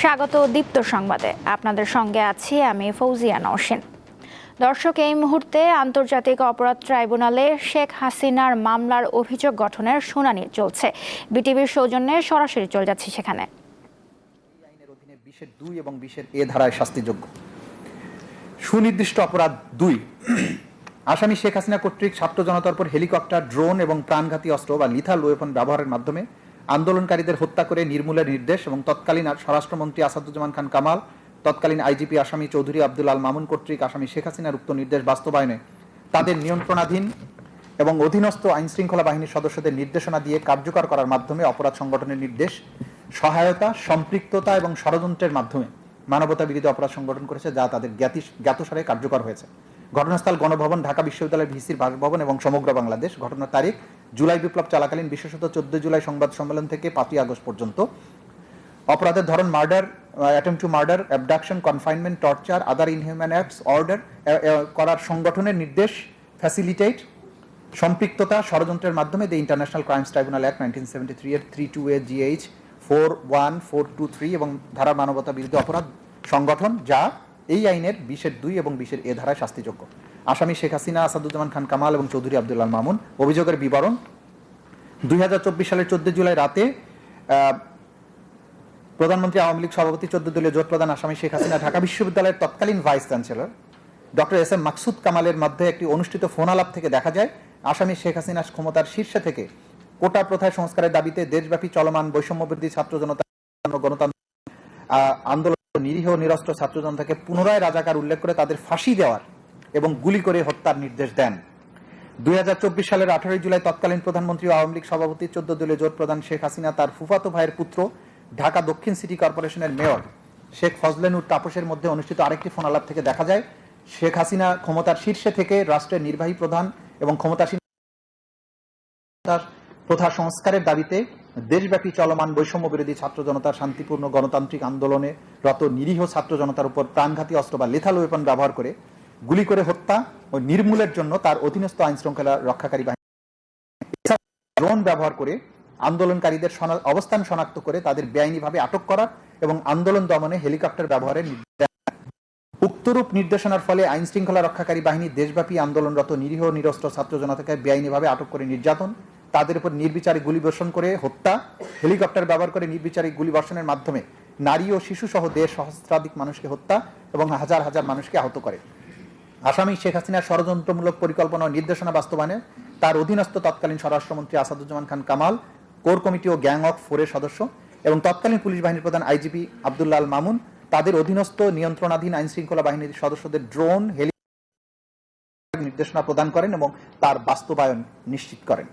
স্বাগত দীপ্ত সংবাদে। আপনাদের সঙ্গে আছি আমি ফৌজিয়া নওশিন। দর্শক, এই মুহূর্তে আন্তর্জাতিক অপরাধ ট্রাইব্যুনালে শেখ হাসিনার মামলার অভিযোগ গঠনের শুনানি চলছে। বিটিভির সৌজন্যে সরাসরি চলে যাচ্ছি সেখানে। বিশের দুই এবং বিশের এ ধারায় শাস্তিযোগ্য। সুনির্দিষ্ট অপরাধ দুই। আসামি শেখ হাসিনা কর্তৃক ছাত্র জনতার উপর হেলিকপ্টার, ড্রোন এবং প্রাণঘাতী অস্ত্র বা লিথাল ওয়েপন ব্যবহারের মাধ্যমে আন্দোলনকারীদের হত্যা করে নির্মূলের নির্দেশ এবং তৎকালীন স্বরাষ্ট্রমন্ত্রী আসাদুজ্জামান খান কামাল, তৎকালীন আইজিপি আসামি চৌধুরী আব্দুল আল মামুন কর্তৃক আসামি শেখ হাসিনার উক্ত নির্দেশ বাস্তবায়নে তাদের নিয়ন্ত্রণাধীন এবং অধীনস্থ আইন শৃঙ্খলা বাহিনীর সদস্যদের নির্দেশনা দিয়ে কার্যকর করার মাধ্যমে অপরাধ সংগঠনের নির্দেশ, সহায়তা, সম্পৃক্ততা এবং ষড়যন্ত্রের মাধ্যমে মানবতা বিরোধী অপরাধ সংগঠন করেছে যা তাদের জ্ঞাতি জ্ঞাতসারে কার্যকর হয়েছে। ঘটনাস্থল গণভবন, ঢাকা বিশ্ববিদ্যালয়ের ভিসির বাসভবন এবং সমগ্র বাংলাদেশ। ঘটনার তারিখ জুলাই বিপ্লব চলাকালীন বিশেষত চোদ্দ জুলাই সংবাদ সম্মেলন থেকে পাঁচই আগস্ট পর্যন্ত। অপরাধের ধরন murder attempt to murder abduction confinement torture other inhuman acts order করার সংগঠনের নির্দেশ ফ্যাসিলিটেট সম্পৃক্ততা, ষড়যন্ত্রের মাধ্যমে the International Crimes Tribunal Act nineteen seventy three এর three two A G H four one four two three এবং ধারা মানবতা বিরুদ্ধে অপরাধ সংগঠন যা এই আইনের বিশের দুই এবং বিশের এ ধারায় শাস্তিযোগ্য। আসামি শেখ হাসিনা, আসাদুজ্জামান খান কামাল এবং চৌধুরী আব্দুল্লাহ মামুন, অভিযোগের বিবরণ দুই সালের চোদ্দ জুলাই রাতে প্রধানমন্ত্রী আওয়ামী লীগ সভাপতি চোদ্দ দলীয় জোট প্রধান আসামি শেখ হাসিনা ঢাকা বিশ্ববিদ্যালয়ের তৎকালীন vice chancellor doctor S M Maksud কামালের মধ্যে একটি অনুষ্ঠিত ফোন আলাপ থেকে দেখা যায়, আসামি শেখ হাসিনা ক্ষমতার শীর্ষে থেকে কোটা প্রথায় সংস্কারের দাবিতে দেশব্যাপী চলমান বৈষম্যবৃদ্ধি ছাত্র জনতা গণতন্ত্র আন্দোলন নিরীহ নিরস্ত্র ছাত্র জনতাকে পুনরায় রাজাকার উল্লেখ করে তাদের ফাঁসি দেওয়ার এবং গুলি করে হত্যার নির্দেশ দেন। দুই সালের আঠারোই জুলাই তৎকালীন প্রধানমন্ত্রী আওয়ামী লীগ সভাপতি, চোদ্দ দলীয় জোট প্রধান শেখ হাসিনা, তার ফুফাতো ভাইয়ের পুত্র ঢাকা দক্ষিণ সিটি কর্পোরেশনের মেয়র শেখ ফজলেনুর তাপসের মধ্যে অনুষ্ঠিত আরেকটি ফোন আলাপ থেকে দেখা যায়, শেখ হাসিনা ক্ষমতার শীর্ষে থেকে রাষ্ট্রের নির্বাহী প্রধান এবং ক্ষমতাসীন প্রথা সংস্কারের দাবিতে দেশব্যাপী চলমান বৈষম্য বিরোধী ছাত্র জনতার শান্তিপূর্ণ গণতান্ত্রিক আন্দোলনে রত নিরীহ ছাত্র জনতার উপর প্রাণঘাতী অস্ত্র বা লেথাল ওয়েপন ব্যবহার করে গুলি করে হত্যা ও নির্মূলের জন্য তার অধীনস্থ আইন শৃঙ্খলা রক্ষাকারী বাহিনী ড্রোন ব্যবহার করে আন্দোলনকারীদের অবস্থান শনাক্ত করে তাদের বেআইনিভাবে আটক করা এবং আন্দোলন দমনে হেলিকপ্টার ব্যবহারের নির্দেশ। উক্তরূপ নির্দেশনার ফলে আইন শৃঙ্খলা রক্ষাকারী বাহিনী দেশব্যাপী আন্দোলনরত নিরীহ নিরস্ত্র ছাত্র জনতাকে বেআইনিভাবে আটক করে নির্যাতন, তাদের উপর নির্বিচারে গুলি বর্ষণ করে হত্যা, হেলিকপ্টার ব্যবহার করে নির্বিচারে গুলি বর্ষণের মাধ্যমে নারী ও শিশু সহ দেড় সহস্রাধিক মানুষকে হত্যা এবং হাজার হাজার মানুষকে আহত করে। আসামি শেখ হাসিনার ষড়যন্ত্রমূলক পরিকল্পনা ও নির্দেশনা বাস্তবায়নে তার অধীনস্থ তৎকালীন স্বরাষ্ট্রমন্ত্রী আসাদুজ্জামান খান কামাল, কোর কমিটি ও গ্যাং অফ ফোরের সদস্য এবং তৎকালীন পুলিশ বাহিনীর প্রধান আইজিপি আবদুল্লাহ মামুন তাদের অধীনস্থ নিয়ন্ত্রণাধীন আইন শৃঙ্খলা বাহিনীর সদস্যদের ড্রোন হেলি নির্দেশনা প্রদান করেন এবং তার বাস্তবায়ন নিশ্চিত করেন।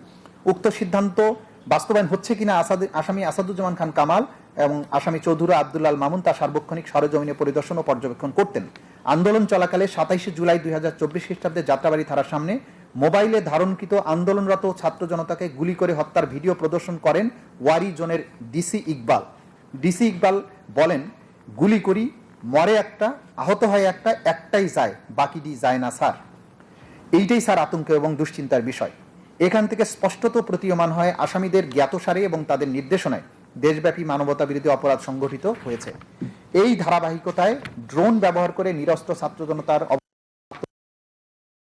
উক্ত সিদ্ধান্ত বাস্তবায়ন হচ্ছে কিনা আসাদ- আসামি আসাদুজ্জামান খান কামাল এবং আসামি চৌধুরী আব্দুল্লাল মামুন তার সার্বক্ষণিক সরজমিনে পরিদর্শন ও পর্যবেক্ষণ করতেন। আন্দোলন চলাকালে সাতাইশে জুলাই দুই হাজার চব্বিশ খ্রিস্টাব্দে যাত্রাবাড়ি থানার সামনে মোবাইলে ধারণকৃত আন্দোলনরত ছাত্র জনতাকে গুলি করে হত্যার ভিডিও প্রদর্শন করেন ওয়ারি জোনের ডিসি ইকবাল। ডিসি ইকবাল বলেন গুলি করি, মরে একটা, আহত হয় একটা, একটাই যায়, বাকিটি যায় না, স্যার। এইটাই, স্যার, আতঙ্ক এবং দুশ্চিন্তার বিষয়। এখান থেকে স্পষ্টত প্রতীয়মান হয় আসামিদের জ্ঞাতসারে এবং তাদের নির্দেশনায় দেশব্যাপী মানবতা বিরোধী অপরাধ সংগঠিত হয়েছে। এই ধারাবাহিকতায় ড্রোন ব্যবহার করে নিরস্ত্র ছাত্র জনতার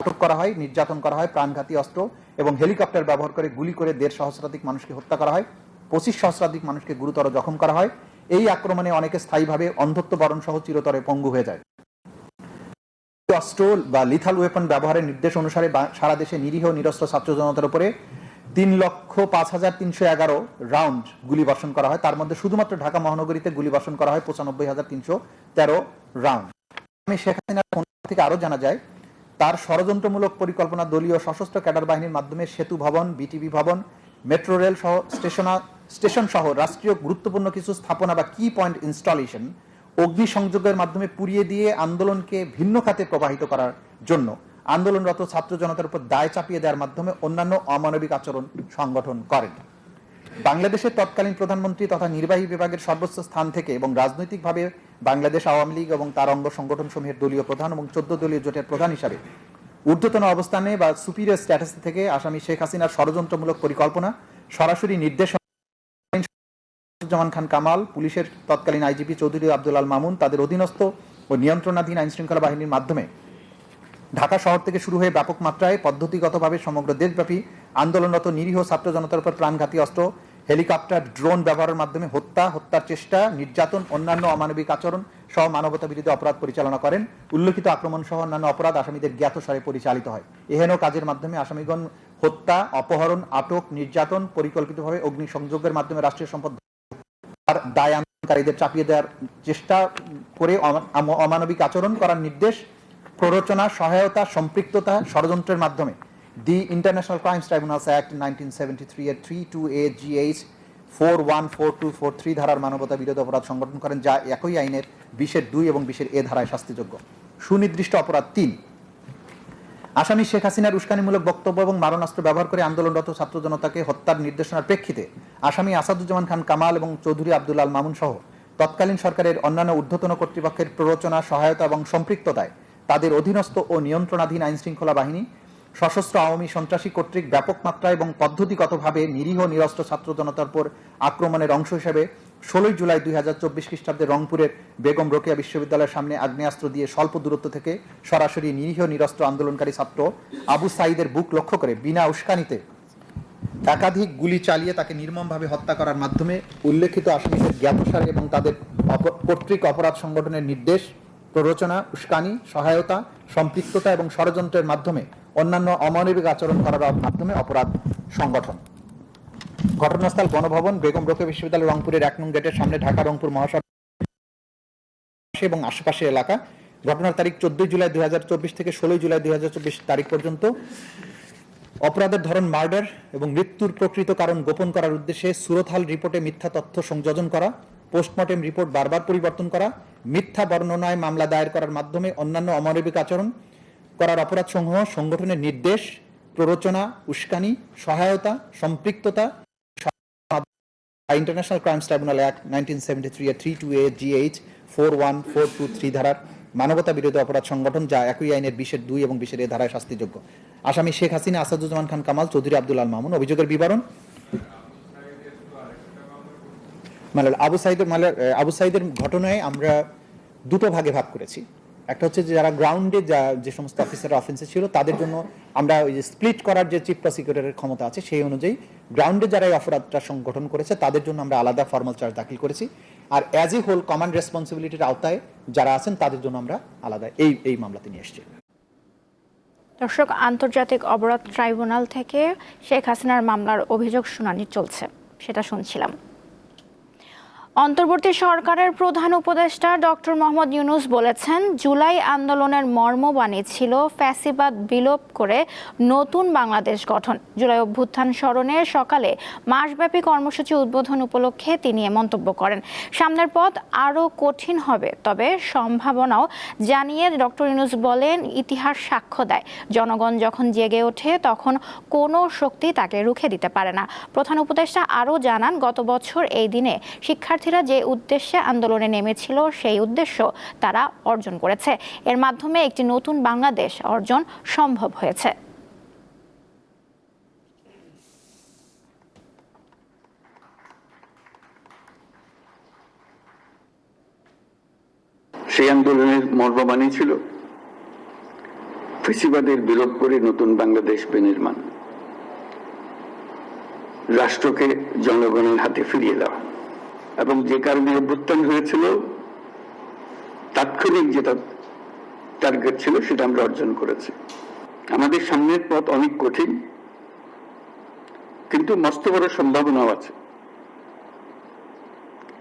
আটক করা হয়, নির্যাতন করা হয়, প্রাণঘাতী অস্ত্র এবং হেলিকপ্টার ব্যবহার করে গুলি করে দেড় সহস্রাধিক মানুষকে হত্যা করা হয়, পঁচিশ সহস্রাধিক মানুষকে গুরুতর জখম করা হয় এই আক্রমণে অনেকে স্থায়ীভাবে অন্ধত্ব বরণ সহ চিরতরে পঙ্গু হয়ে যায়। অস্ত্র বা লিথাল ওয়েপন ব্যবহারের নির্দেশ অনুসারে সারা দেশে নিরীহ নিরস্ত্র ছাত্র জনতার উপরে তিন লক্ষ পাঁচ হাজার তিনশো এগারো রাউন্ড গুলি বর্ষণ করা হয়। তার মধ্যে শুধুমাত্র ঢাকা মহানগরীতে গুলি বর্ষণ করা হয় পঁচানব্বই হাজার তিনশো তেরো রাউন্ড আমি শেখ হাসিনার থেকে আরও জানা যায়, তার ষড়যন্ত্রমূলক পরিকল্পনা দলীয় সশস্ত্র ক্যাডার বাহিনীর মাধ্যমে সেতু ভবন, বিটিভি ভবন, মেট্রো রেল সহ স্টেশনা স্টেশন সহ রাষ্ট্রীয় গুরুত্বপূর্ণ কিছু স্থাপনা বা কি পয়েন্ট ইনস্টলেশন অগ্নি সংযোগের মাধ্যমে পুড়িয়ে দিয়ে আন্দোলনকে ভিন্ন খাতে প্রবাহিত করার জন্য আন্দোলনরত ছাত্র জনতার উপর দায় চাপিয়ে দেওয়ার মাধ্যমে অন্যান্য অমানবিক আচরণ সংগঠন করেন। বাংলাদেশের তৎকালীন প্রধানমন্ত্রী তথা নির্বাহী বিভাগের সর্বোচ্চ স্থান থেকে এবং রাজনৈতিকভাবে বাংলাদেশ আওয়ামী লীগ এবং তার অঙ্গ সংগঠন সমূহের দলীয় প্রধান এবং চোদ্দ দলীয় জোটের প্রধান হিসাবে ঊর্ধ্বতন অবস্থানে বা সুপিরিয়র স্ট্যাটাস থেকে আসামি শেখ হাসিনার ষড়যন্ত্রমূলক পরিকল্পনা সরাসরি নির্দেশ আসাদুজ্জামান খান কামাল, পুলিশের তৎকালীন আইজিপি চৌধুরী আব্দুল আল মামুন তাদের অধীনস্থ ও নিয়ন্ত্রণাধীন আইনশৃঙ্খলা বাহিনীর মাধ্যমে। ঢাকা শহর থেকে শুরু হয়ে ব্যাপক মাত্রায় পদ্ধতিগতভাবে সমগ্র দেশব্যাপী আন্দোলনরত নিরীহ ছাত্র জনতার উপর প্রাণঘাতী অস্ত্র, হেলিকপ্টার, ড্রোন ব্যবহারের মাধ্যমে হত্যা, হত্যার চেষ্টা, নির্যাতন, অন্যান্য অমানবিক আচরণ সহ মানবতা বিরোধী অপরাধ পরিচালনা করেন। উল্লেখিত আক্রমণ সহ অন্যান্য অপরাধ আসামিদের জ্ঞাতসারে পরিচালিত হয়। এহেন কাজের মাধ্যমে আসামিগণ হত্যা, অপহরণ, আটক, নির্যাতন, পরিকল্পিতভাবে অগ্নিসংযোগের মাধ্যমে রাষ্ট্রীয় সম্পদ আর দায় আন্দোলনকারীদের চাপিয়ে দেওয়ার চেষ্টা করে অমানবিক আচরণ করার নির্দেশ, প্ররোচনা, সহায়তা, সম্পৃক্ততা ষড়যন্ত্রের মাধ্যমে। The International Crimes Tribunals Act nineteen seventy three এর three two A G H four one four two four three ধারার মানবতা বিরোধী অপরাধ সংগঠন করেন, যা একই আইনের বিশের দুই এবং বিশের এ ধারায় শাস্তিযোগ্য। সুনির্দিষ্ট অপরাধ তিন। আসামি শেখ হাসিনার উস্কানিমূলক বক্তব্য এবং মারণাস্ত্র ব্যবহার করে আন্দোলনরত ছাত্র জনতাকে হত্যার নির্দেশনার প্রেক্ষিতে আসামি আসাদুজ্জামান খান কামাল এবং চৌধুরী আব্দুল আল মামুন সহ তৎকালীন সরকারের অন্যান্য ঊর্ধ্বতন কর্তৃপক্ষের প্ররোচনা, সহায়তা এবং সম্পৃক্ততায় তাদের অধীনস্থ ও নিয়ন্ত্রণাধীন আইন শৃঙ্খলা বাহিনী, সশস্ত্র আওয়ামী সন্ত্রাসী কর্তৃক ব্যাপক মাত্রা এবং পদ্ধতিগতভাবে নিরীহ, নিরস্ত্র ছাত্র জনতার উপর আক্রমণের অংশ হিসেবে ষোলোই জুলাই দুই হাজার চব্বিশ খ্রিস্টাব্দে রংপুরের বেগম রোকেয়া বিশ্ববিদ্যালয়ের সামনে আগ্নেয়াস্ত্র দিয়ে স্বল্প দূরত্ব থেকে সরাসরি নিরীহ নিরস্ত্র আন্দোলনকারী ছাত্র আবু সাইদের বুক লক্ষ্য করে বিনা উস্কানিতে একাধিক গুলি চালিয়ে তাকে নির্মমভাবে হত্যা করার মাধ্যমে উল্লেখিত আসামিদের জ্ঞাতসার এবং তাদের কর্তৃক অপরাধ সংগঠনের নির্দেশ, প্ররোচনা, উস্কানি, সহায়তা, সম্পৃক্ততা এবং ষড়যন্ত্রের মাধ্যমে অন্যান্য অমানবিক আচরণ করার মাধ্যমে অপরাধ সংগঠন। ঘটনাস্থল গণভবন বেগম রোকে বিশ্ববিদ্যালয় রংপুরের এক নং গেটের সামনে ঢাকা রংপুর মহাসড়ক এবং আশেপাশের এলাকা। ঘটনার তারিখ চোদ্দই জুলাই দুই থেকে ষোলোই জুলাই দুই হাজার চব্বিশ তারিখ পর্যন্ত। অপরাধের ধরন মার্ডার এবং মৃত্যুর প্রকৃত কারণ গোপন করার উদ্দেশ্যে সুরতহাল রিপোর্টে মিথ্যা তথ্য সংযোজন করা, পোস্টমর্টেম রিপোর্ট বারবার পরিবর্তন করা, মিথ্যা বর্ণনায় মামলা দায়ের করার মাধ্যমে অন্যান্য অমানবিক আচরণ করার অপরাধ অপরাধসমূহ সংগঠনের নির্দেশ, প্ররোচনা, উস্কানি, সহায়তা, সম্পৃক্ততা International Crimes Tribunal Act nineteen seventy three A ধারার মানবতা বিরোধী অপরাধ সংগঠন যা একই আইনের বিশের দুই এবং বিশের এ ধারায় শাস্তিযোগ্য। আসামি শেখ হাসিনা, আসাদুজ্জামান খান কামাল, চৌধুরী আব্দুল আল মামুন। অভিযোগের বিবরণ? মানে আবু সাইদের মানে আবু সাইদের ঘটনায় আমরা দুটো ভাগে ভাগ করেছি। একটা হচ্ছে যে যারা গ্রাউন্ডে যা, যে সমস্ত অফিসার অফেন্সে ছিল, তাদের জন্য আমরা ওই যে স্প্লিট করার যে চিফ প্রসিকিউটরের ক্ষমতা আছে, সেই অনুযায়ী গ্রাউন্ডে যারা এই অপরাধটা সংগঠন করেছে, তাদের জন্য আমরা আলাদা ফর্মাল চার্জ দাখিল করেছি। আর অ্যাজ এ হোল কমান্ড রেসপন্সিবিলিটির আওতায় যারা আছেন, তাদের জন্য আমরা আলাদা এই এই মামলাতে নিয়ে এসেছি। দর্শক, আন্তর্জাতিক অপরাধ ট্রাইব্যুনাল থেকে শেখ হাসিনার মামলার অভিযোগ শুনানি চলছে, সেটা শুনছিলাম। অন্তর্বর্তী সরকারের প্রধান উপদেষ্টা ডক্টর মোহাম্মদ ইউনুস বলেছেন, জুলাই আন্দোলনের মর্মবাণী ছিল ফ্যাসিবাদ বিলোপ করে নতুন বাংলাদেশ গঠন। জুলাই অভ্যুত্থান স্মরণে সকালে মাসব্যাপী কর্মসূচি উদ্বোধন উপলক্ষে তিনি এ মন্তব্য করেন। সামনের পথ আরও কঠিন হবে, তবে সম্ভাবনাও জানিয়ে ডক্টর ইউনুস বলেন, ইতিহাস সাক্ষ্য দেয়। জনগণ যখন জেগে ওঠে, তখন কোনো শক্তি তাকে রুখে দিতে পারে না। প্রধান উপদেষ্টা আরও জানান, গত বছর এই দিনে শিক্ষার্থীরা যে উদ্দেশ্যে আন্দোলনে নেমেছিল, সেই উদ্দেশ্য তারা অর্জন করেছে। এর মাধ্যমে একটি নতুন বাংলাদেশ অর্জন সম্ভব হয়েছে। সেই আন্দোলনের মর্মবাণী ছিল, ফেসিবাদের বিলোপ করে নতুন বাংলাদেশ বিনির্মাণ। রাষ্ট্রকে জনগণের হাতে ফিরিয়ে দেওয়া। এবং যে কারণে অভ্যুত্থান হয়েছিল, তাৎক্ষণিক যেটা টার্গেট ছিল সেটা আমরা অর্জন করেছি। আমাদের সামনের পথ অনেক কঠিন, কিন্তু মস্ত বড় সম্ভাবনাও আছে।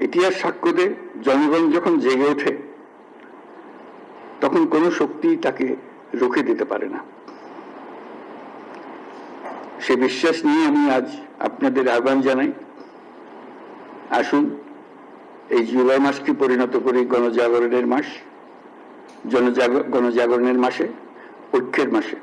ইতিহাস সাক্ষ্য জনগণ যখন জেগে ওঠে, তখন কোনো শক্তি তাকে রুখে দিতে পারে না। সে বিশ্বাস নিয়ে আমি আজ আপনাদের আহ্বান জানাই। আসুন এই জুলাই মাসকে পরিণত করি গণজাগরণের মাস জনজাগ গণজাগরণের মাসে ঐক্যের মাসে।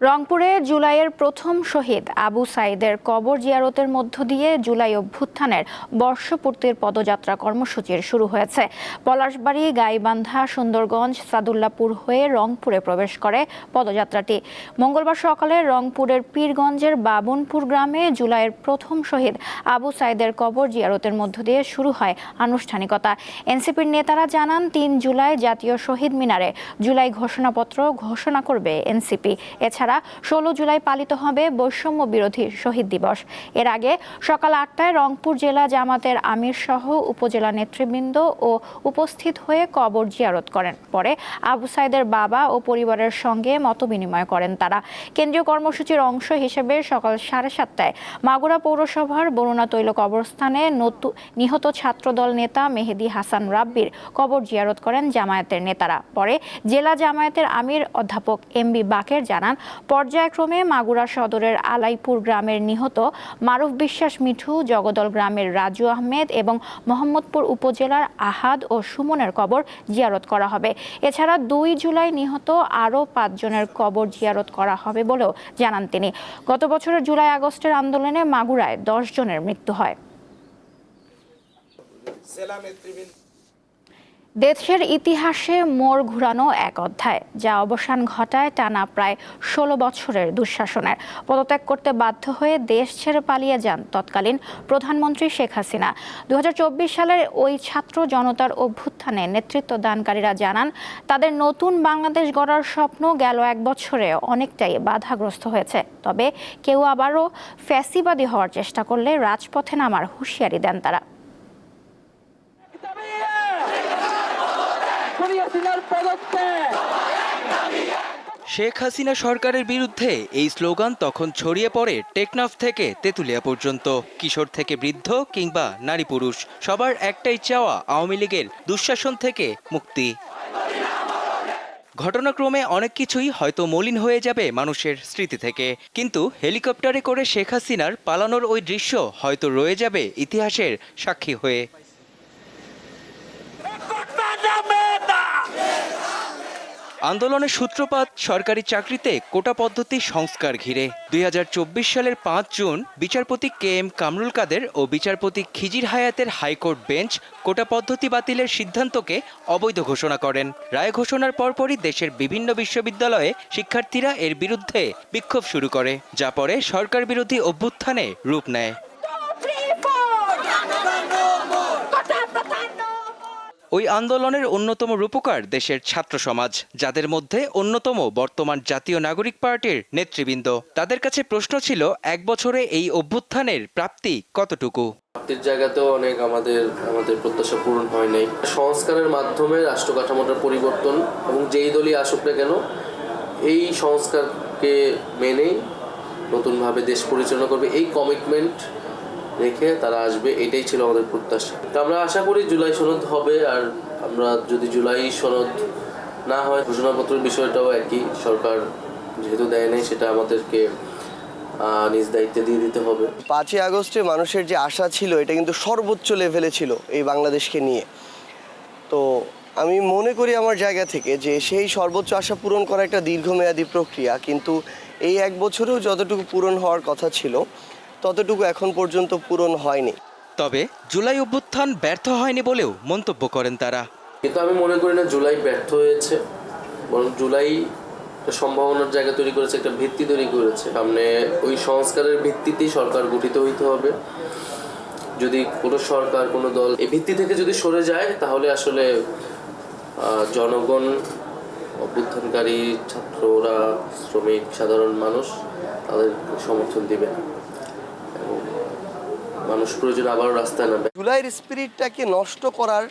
রংপুরে জুলাইয়ের প্রথম শহীদ আবু সাইদের কবর জিয়ারতের মধ্য দিয়ে জুলাই অভ্যুত্থানের বর্ষপূর্তির পদযাত্রা কর্মসূচির শুরু হয়েছে। পলাশবাড়ি, গাইবান্ধা, সুন্দরগঞ্জ, সাদুল্লাপুর হয়ে রংপুরে প্রবেশ করে পদযাত্রাটি। মঙ্গলবার সকালে রংপুরের পীরগঞ্জের বাবনপুর গ্রামে জুলাইয়ের প্রথম শহীদ আবু সাইদের কবর জিয়ারতের মধ্য দিয়ে শুরু হয় আনুষ্ঠানিকতা। এনসিপির নেতারা জানান, তিন জুলাই জাতীয় শহীদ মিনারে জুলাই ঘোষণাপত্র ঘোষণা করবে এনসিপি। এছাড়া ষোলো জুলাই পালিত হবে বৈষম্য বিরোধী শহীদ দিবস। এর আগে সকাল আটটায় রংপুর জেলা জামাতের আমির সহ উপজেলা নেতৃবৃন্দ ও উপস্থিত হয়ে কবর জিয়ারত করেন। পরে আবু সাইদের বাবা ও পরিবারের সঙ্গে মতবিনিময় করেন তারা। কেন্দ্রীয় কর্মসূচির অংশ হিসেবে সকাল সাড়ে সাতটায় মাগুরা পৌরসভার বরুণা তৈল কবরস্থানে নতু, নিহত ছাত্রদল নেতা মেহেদি হাসান রাব্বির কবর জিয়ারত করেন জামায়াতের নেতারা। পরে জেলা জামায়াতের আমির অধ্যাপক এম বি বাকের জানান পর্যায়ক্রমে মাগুরা সদরের আলাইপুর গ্রামের নিহত মারুফ বিশ্বাস মিঠু, জগদল গ্রামের রাজু আহমেদ এবং মোহাম্মদপুর উপজেলার আহাদ ও সুমনের কবর জিয়ারত করা হবে। এছাড়া দুই জুলাই নিহত আরও পাঁচজনের কবর জিয়ারত করা হবে বলেও জানান তিনি। গত বছরের জুলাই আগস্টের আন্দোলনে মাগুরায় দশ জনের মৃত্যু হয়। দেশের ইতিহাসে মোড় ঘুরানো এক অধ্যায়, যা অবসান ঘটায় টানা প্রায় ষোলো বছরের দুঃশাসনের। পদত্যাগ করতে বাধ্য হয়ে দেশ ছেড়ে পালিয়ে যান তৎকালীন প্রধানমন্ত্রী শেখ হাসিনা। দু হাজার চব্বিশ সালের ওই ছাত্র জনতার অভ্যুত্থানে নেতৃত্ব দানকারীরা জানান, তাদের নতুন বাংলাদেশ গড়ার স্বপ্ন গেল এক বছরে অনেকটাই বাধাগ্রস্ত হয়েছে। তবে কেউ আবারও ফ্যাসিবাদী হওয়ার চেষ্টা করলে রাজপথে নামার হুঁশিয়ারি দেন তারা হাসিনার পদত্যাগ শেখ হাসিনা সরকারের বিরুদ্ধে এই স্লোগান তখন ছড়িয়ে পড়ে টেকনাফ থেকে তেঁতুলিয়া পর্যন্ত। কিশোর থেকে বৃদ্ধ কিংবা নারী পুরুষ, সবার একটাই চাওয়া আওয়ামী লীগের দুঃশাসন থেকে মুক্তি। ঘটনাক্রমে অনেক কিছুই হয়তো মলিন হয়ে যাবে মানুষের স্মৃতি থেকে। কিন্তু হেলিকপ্টারে করে শেখ হাসিনার পালানোর ওই দৃশ্য হয়তো রয়ে যাবে ইতিহাসের সাক্ষী হয়ে। আন্দোলনের সূত্রপাত, সরকারি চাকরিতে কোটা পদ্ধতি সংস্কার ঘিরে। দুই হাজার চব্বিশ সালের পাঁচ জুন বিচারপতি কে এম কামরুল কাদের ও বিচারপতি খিজির হায়াতের হাইকোর্ট বেঞ্চ কোটা পদ্ধতি বাতিলের সিদ্ধান্তকে অবৈধ ঘোষণা করেন। রায় ঘোষণার পরপরই দেশের বিভিন্ন বিশ্ববিদ্যালয়ে শিক্ষার্থীরা এর বিরুদ্ধে বিক্ষোভ শুরু করে, যা পরে সরকার বিরোধী অভ্যুত্থানে রূপ নেয়। ওই আন্দোলনের অন্যতম রূপকার দেশের ছাত্র সমাজ, যাদের মধ্যে অন্যতম বর্তমান জাতীয় নাগরিক পার্টির নেতৃবৃন্দ। তাদের কাছে প্রশ্ন ছিল, এক বছরে এই অভ্যুত্থানের প্রাপ্তি কতটুকু? প্রাপ্তির জায়গাতেও অনেক আমাদের আমাদের প্রত্যাশা পূরণ হয় নাই। সংস্কারের মাধ্যমে রাষ্ট্র কাঠামোটার পরিবর্তন এবং যেই দলই আসুক না কেন, এই সংস্কারকে মেনেই নতুনভাবে দেশ পরিচালনা করবে। এই কমিটমেন্ট রেখে তারা আসবে, এটাই ছিল আমাদের প্রত্যাশা। তো আমরা আশা করি জুলাই সনদ হবে, আর আমরা যদি জুলাই সনদ না হয়, ঘোষণাপত্রের বিষয়টাও একই, সরকার যেহেতু দেয় নাই, সেটা আমাদেরকে নিজ দায়িত্বে দিয়ে দিতে হবে। পাঁচই আগস্টে মানুষের যে আশা ছিল, এটা কিন্তু সর্বোচ্চ লেভেলে ছিল এই বাংলাদেশকে নিয়ে। তো আমি মনে করি আমার জায়গা থেকে যে সেই সর্বোচ্চ আশা পূরণ করা একটা দীর্ঘমেয়াদী প্রক্রিয়া, কিন্তু এই এক বছরেও যতটুকু পূরণ হওয়ার কথা ছিল ততটুকু এখন পর্যন্ত পূরণ হয়নি। তবে জুলাই অভ্যুত্থান ব্যর্থ হয়নি বলেও মন্তব্য করেন তারা। কিন্তু আমি মনে করি না জুলাই ব্যর্থ হয়েছে বরং জুলাই সম্ভাবনার জায়গা তৈরি করেছে একটা ভিত্তি তৈরি করেছে। সামনে ওই সংস্কারের ভিত্তিতেই সরকার গঠিত হইতে হবে। যদি কোনো সরকার কোনো দল এই ভিত্তি থেকে যদি সরে যায় তাহলে আসলে জনগণ অভ্যুত্থানকারী ছাত্ররা শ্রমিক সাধারণ মানুষ তাদের সমর্থন দিবে না। মানুষ প্রয়োজন আবারও রাস্তায় নামবে। জুলাইয়ের স্পিরিটটাকে নষ্ট করার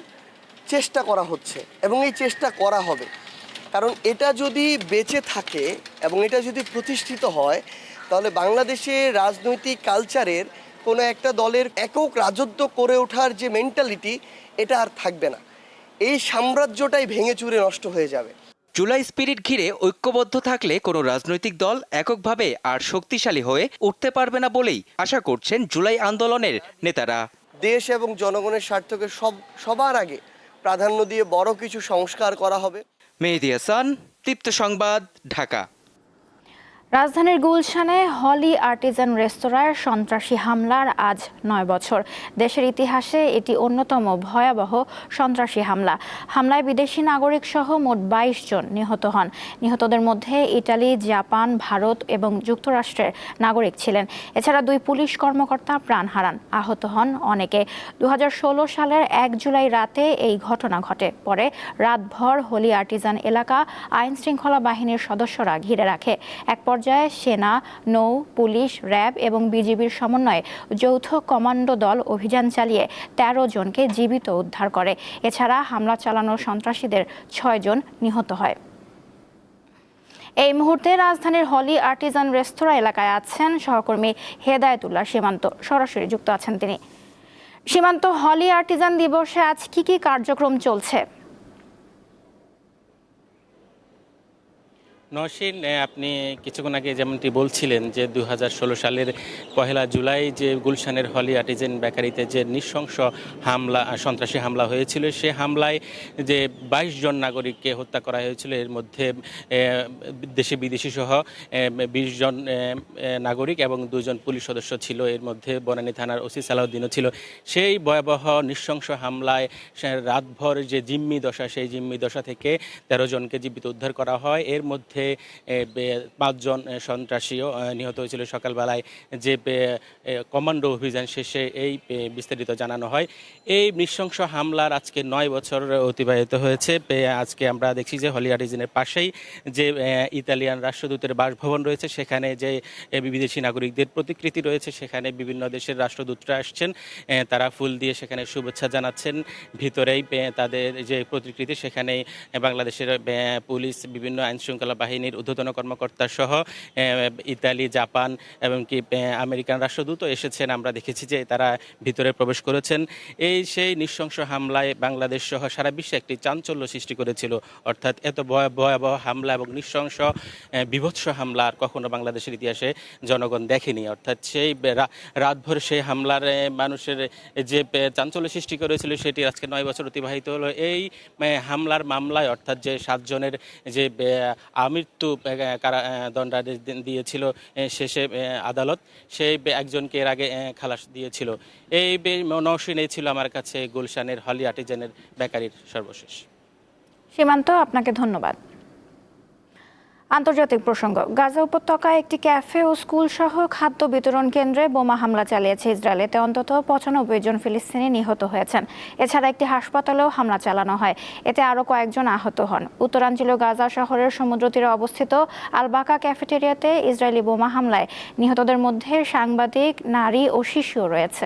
চেষ্টা করা হচ্ছে এবং এই চেষ্টা করা হবে। কারণ এটা যদি বেঁচে থাকে এবং এটা যদি প্রতিষ্ঠিত হয়, তাহলে বাংলাদেশে রাজনৈতিক কালচারের কোনো একটা দলের একক রাজত্ব করে ওঠার যে মেন্টালিটি এটা আর থাকবে না। এই সাম্রাজ্যটাই ভেঙে চুরে নষ্ট হয়ে যাবে। জুলাই স্পিরিট ঘিরে ঐক্যবদ্ধ থাকলে কোনো রাজনৈতিক দল এককভাবে আর শক্তিশালী হয়ে উঠতে পারবে না বলেই আশা করছেন জুলাই আন্দোলনের নেতারা। দেশ এবং জনগণের স্বার্থকে সব সবার আগে প্রাধান্য দিয়ে বড় কিছু সংস্কার করা হবে। মেহেদি হাসান তৃপ্ত সংবাদ ঢাকা। রাজধানীর গুলশানে হলি আর্টিজান রেস্তোরাঁর সন্ত্রাসী হামলার আজ নয় বছর। দেশের ইতিহাসে এটি অন্যতম ভয়াবহ সন্ত্রাসী হামলা। হামলায় বিদেশি নাগরিক সহ মোট বাইশ জন নিহত হন। নিহতদের মধ্যে ইটালি, জাপান, ভারত এবং যুক্তরাষ্ট্রের নাগরিক ছিলেন। এছাড়া দুই পুলিশ কর্মকর্তা প্রাণ হারান। আহত হন অনেকে। দু হাজার ষোলো সালের এক জুলাই রাতে এই ঘটনা ঘটে। পরে রাতভর হোলি আর্টিজান এলাকা আইন শৃঙ্খলা বাহিনীর সদস্যরা ঘিরে রাখে। এক পর্যায়ে সেনা, নৌ, পুলিশ, র্যাব এবং বিজিবির সমন্বয়ে যৌথ কমান্ডো দল অভিযান চালিয়ে তেরো জনকে জীবিত উদ্ধার করে। এছাড়া হামলা চালানো সন্ত্রাসীদের ছয়জন নিহত হয়। এই মুহূর্তে রাজধানীর হলি আর্টিজান রেস্তোরাঁ এলাকায় আছেন সহকর্মী হেদায়েতুল্লাহ সীমান্ত। সরাসরি যুক্ত আছেন তিনি। সীমান্ত হলি আর্টিজান দিবসে আজ কি কি কার্যক্রম চলছে? নসীন আপনি কিছুক্ষণ আগে যেমনটি বলছিলেন যে দু হাজার ষোলো সালের পহেলা জুলাই যে গুলশানের হলি আর্টিজেন বেকারিতে যে নৃশংস হামলা, সন্ত্রাসী হামলা হয়েছিল, সে হামলায় যে বাইশ জন নাগরিককে হত্যা করা হয়েছিল, এর মধ্যে দেশি বিদেশি সহ বিশ জন নাগরিক এবং দুজন পুলিশ সদস্য ছিল, এর মধ্যে বনানী থানার ওসি সালাউদ্দিনও ছিল। সেই ভয়াবহ নৃশংস হামলায় রাতভর যে জিম্মি দশা, সেই জিম্মি দশা থেকে তেরো জনকে জীবিত উদ্ধার করা হয়, এর মধ্যে বে- পাঁচজন সন্ত্রাসীও নিহত হয়েছিল সকালবেলায়। যে কমান্ডো অভিযান শেষে এই বিস্তারিত জানানো হয়। এই নৃশংস হামলার আজকে নয় বছর অতিবাহিত হয়েছে। আজকে আমরা দেখছি যে হলিয়া আর্টিজেনের পাশেই যে ইতালিয়ান রাষ্ট্রদূতের বাসভবন রয়েছে, সেখানে যে বিদেশি নাগরিকদের প্রতিকৃতি রয়েছে, সেখানে বিভিন্ন দেশের রাষ্ট্রদূতরা আসছেন। তারা ফুল দিয়ে সেখানে শুভেচ্ছা জানাচ্ছেন। ভিতরেই তাদের যে প্রতিকৃতি সেখানে বাংলাদেশের পুলিশ, বিভিন্ন আইন শৃঙ্খলা বাহিনীর ঊর্ধ্বতন কর্মকর্তা সহ ইতালি জাপান এবং কি আমেরিকান রাষ্ট্রদূত এসেছেন। আমরা দেখেছি যে তারা ভিতরে প্রবেশ করেছেন। এই সেই নৃশংস হামলায় বাংলাদেশ সহ সারা বিশ্বে একটি চাঞ্চল্য সৃষ্টি করেছিল। অর্থাৎ এত ভয়াবহ হামলা এবং নৃশংস বিভৎস হামলা আর কখনো বাংলাদেশের ইতিহাসে জনগণ দেখেনি। অর্থাৎ সেই রাতভর সেই হামলার মানুষের যে চাঞ্চল্য সৃষ্টি করেছিল সেটি আজকে নয় বছর অতিবাহিত হলো। এই হামলার মামলায় অর্থাৎ যে সাতজনের যে এ, এ, দণ্ডাদেশ দিয়েছিল শেষে আদালত। সেই একজনকে এর আগে খালাস দিয়েছিল। এই নৌসিন ছিল আমার কাছে গুলশানের হলি আর্টিজেনের বেকারির সর্বশেষ। সীমান্ত আপনাকে ধন্যবাদ। আন্তর্জাতিক প্রসঙ্গ। গাজা উপত্যকায় একটি ক্যাফে ও স্কুল সহ খাদ্য বিতরণ কেন্দ্রে বোমা হামলা চালিয়েছে ইসরায়েল এতে অন্তত পঁচানব্বই জন ফিলিস্তিনি নিহত হয়েছেন। এছাড়া একটি হাসপাতালেও হামলা চালানো হয়। এতে আরও কয়েকজন আহত হন। উত্তরাঞ্চলীয় গাজা শহরের সমুদ্র তীরে অবস্থিত আলবাকা ক্যাফেটেরিয়াতে ইসরায়েলি বোমা হামলায় নিহতদের মধ্যে সাংবাদিক, নারী ও শিশুও রয়েছে।